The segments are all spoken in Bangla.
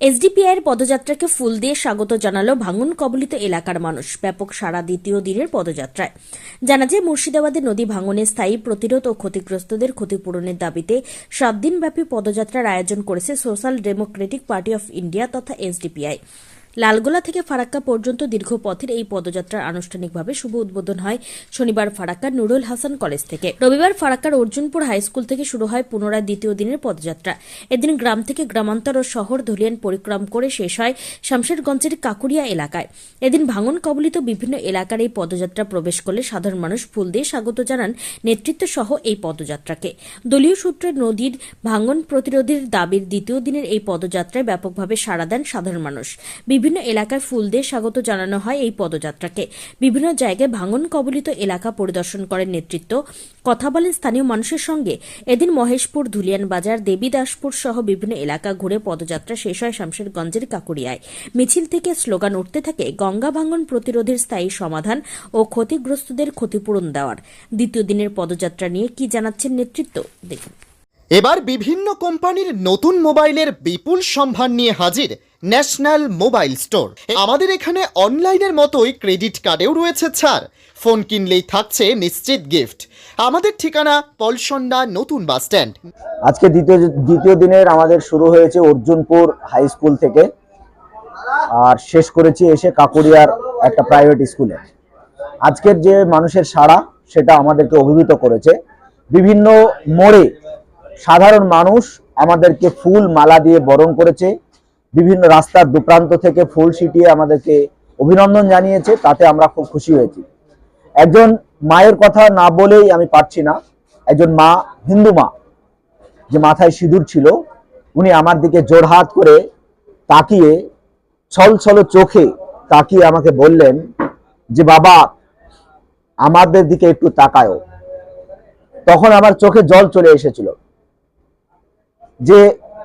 এসডিপিআইয়ের পদযাত্রাকে ফুল দিয়ে স্বাগত জানালো ভাঙন কবলিত এলাকার মানুষ। ব্যাপক সারা দ্বিতীয় দিনের পদযাত্রায়। জানা যায়, মুর্শিদাবাদে নদী ভাঙনে স্থায়ী প্রতিরোধ ও ক্ষতিগ্রস্তদের ক্ষতিপূরণের দাবিতে সাত দিনব্যাপী পদযাত্রার আয়োজন করেছে social democratic party of India তথা এসডিপিআই। লালগোলা থেকে ফারাক্কা পর্যন্ত দীর্ঘ পথের এই পদযাত্রার আনুষ্ঠানিকভাবে শুভ উদ্বোধন হয় শনিবার ফারাক্কার নুরুল হাসান কলেজ থেকে। রবিবার ফারাক্কার অর্জুনপুর হাই স্কুল থেকে শুরু হয় পুনরায় দ্বিতীয় দিনের পদযাত্রা। এদিন গ্রাম থেকে গ্রামান্তর ও শহর ধুলিয়ান পরিক্রম করে শেষ হয় শামশেরগঞ্জের কাকুরিয়া এলাকায়। এদিন ভাঙন কবলিত বিভিন্ন এলাকার এই পদযাত্রা প্রবেশ করলে সাধারণ মানুষ ফুল দিয়ে স্বাগত জানান নেতৃত্ব সহ এই পদযাত্রাকে। দলীয় সূত্রে নদীর ভাঙন প্রতিরোধের দাবির দ্বিতীয় দিনের এই পদযাত্রায় ব্যাপকভাবে সাড়া দেন সাধারণ মানুষ। বিভিন্ন এলাকায় ফুল দিয়ে স্বাগত জানানো হয় এই পদযাত্রাকে। বিভিন্ন জায়গায় ভাঙন কবলিত এলাকা পরিদর্শন করেন নেতৃত্ব। কথা বলেন স্থানীয় মানুষের সঙ্গে। এদিন মহেশপুর, ধুলিয়ান বাজার, দেবীদাসপুর সহ বিভিন্ন এলাকা ঘুরে পদযাত্রা শেষ হয় শামশেরগঞ্জের কাকুরিয়ায় মিছিল থেকে স্লোগান উঠতে থাকে গঙ্গা ভাঙন প্রতিরোধের স্থায়ী সমাধান ও ক্ষতিগ্রস্তদের ক্ষতিপূরণ দেওয়ার। দ্বিতীয় দিনের পদযাত্রা নিয়ে কি জানাচ্ছেন নেতৃত্ব? দেখুন। এবার বিভিন্ন কোম্পানির নতুন মোবাইলের বিপুল সম্ভার নিয়ে হাজির ন্যাশনাল মোবাইল স্টোর। আমাদের এখানে অনলাইনের মতোই ক্রেডিট কার্ডেও রয়েছে ছাড়। ফোন কিনলেই থাকছে নিশ্চিত গিফট। আমাদের ঠিকানা পলসন্ডা নতুন বাস স্ট্যান্ড। আজকে দ্বিতীয় দ্বিতীয় দিনের আমাদের শুরু হয়েছে অর্জুনপুর হাই স্কুল থেকে। আর শেষ করেছি এসে কাকুরিয়ার একটা প্রাইভেট স্কুলে। আজকের যে মানুষের সাড়া, সেটা আমাদেরকে অভিভূত করেছে। বিভিন্ন মোড়ে সাধারণ মানুষ আমাদেরকে ফুল, মালা দিয়ে বরণ করেছে। বিভিন্ন রাস্তার দুপ্রান্ত থেকে ফুল ছিটিয়ে আমাদেরকে অভিনন্দন জানিয়েছে, তাতে আমরা খুব খুশি হয়েছি। একজন মায়ের কথা না বলেই আমি পারছি না। একজন মা, হিন্দু মা, যে মাথায় সিঁদুর ছিল, উনি আমার দিকে জোরহাত করে তাকিয়ে, ছল ছল চোখে তাকিয়ে আমাকে বললেন যে, বাবা, আমাদের দিকে একটু তাকায়ও। তখন আমার চোখে জল চলে এসেছিল। যে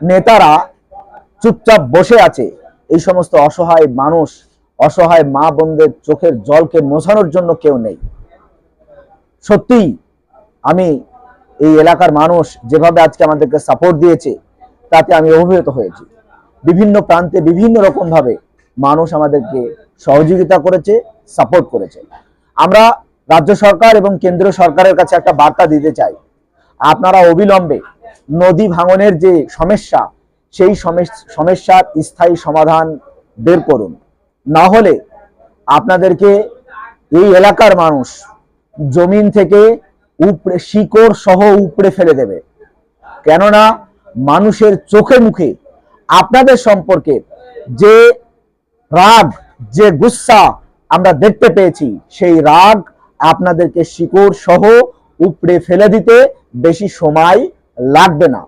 নেতারা চুপচাপ বসে আছে। এই সমস্ত অসহায় মানুষ, অসহায় মা বোনদের চোখের জলকে মোছানোর জন্য কেউ নেই। সত্যিই, আমি এই এলাকার মানুষ যেভাবে আজকে আমাদেরকে সাপোর্ট দিয়েছে, তাতে আমি অভিভূত হয়েছি। বিভিন্ন প্রান্তে বিভিন্ন রকম ভাবে মানুষ আমাদেরকে সহযোগিতা করেছে সাপোর্ট করেছে। আমরা রাজ্য সরকার এবং কেন্দ্র সরকারের কাছে একটা বার্তা দিতে চাই। আপনারা অবিলম্বে নদী ভাঙনের যে সমস্যা সেই সমস্যা- সমস্যার স্থায়ী সমাধান বের করুন। না হলে আপনাদেরকে এই এলাকার মানুষ জমিন থেকে উপড়ে শিকড় সহ উপড়ে ফেলে দেবে। কেননা মানুষের চোখে মুখে আপনাদের সম্পর্কে যে রাগ, যে গুসা আমরা দেখতে পেয়েছি, সেই রাগ আপনাদেরকে শিকড় সহ উপড়ে ফেলে দিতে বেশি সময় লাগবে না।